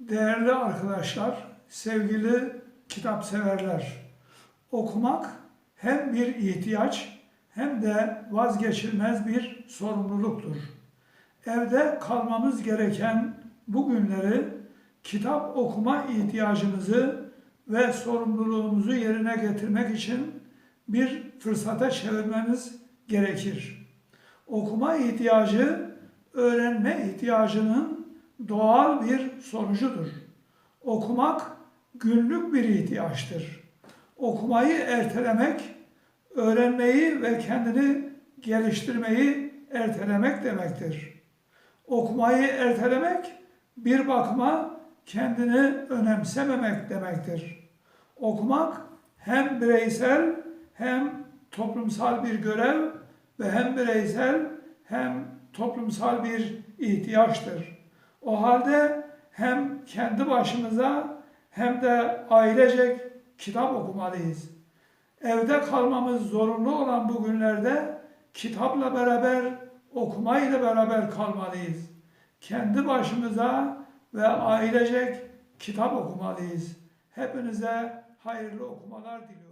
Değerli arkadaşlar, sevgili kitap severler, okumak hem bir ihtiyaç hem de vazgeçilmez bir sorumluluktur. Evde kalmamız gereken bu günleri kitap okuma ihtiyacımızı ve sorumluluğumuzu yerine getirmek için bir fırsata çevirmemiz gerekir. Okuma ihtiyacı öğrenme ihtiyacının doğal bir sonucudur. Okumak günlük bir ihtiyaçtır. Okumayı ertelemek, öğrenmeyi ve kendini geliştirmeyi ertelemek demektir. Okumayı ertelemek bir bakıma kendini önemsememek demektir. Okumak hem bireysel hem toplumsal bir görev ve hem bireysel hem toplumsal bir ihtiyaçtır. O halde hem kendi başımıza hem de ailecek kitap okumalıyız. Evde kalmamız zorunlu olan bu günlerde kitapla beraber, okumayla beraber kalmalıyız. Kendi başımıza ve ailecek kitap okumalıyız. Hepinize hayırlı okumalar diliyorum.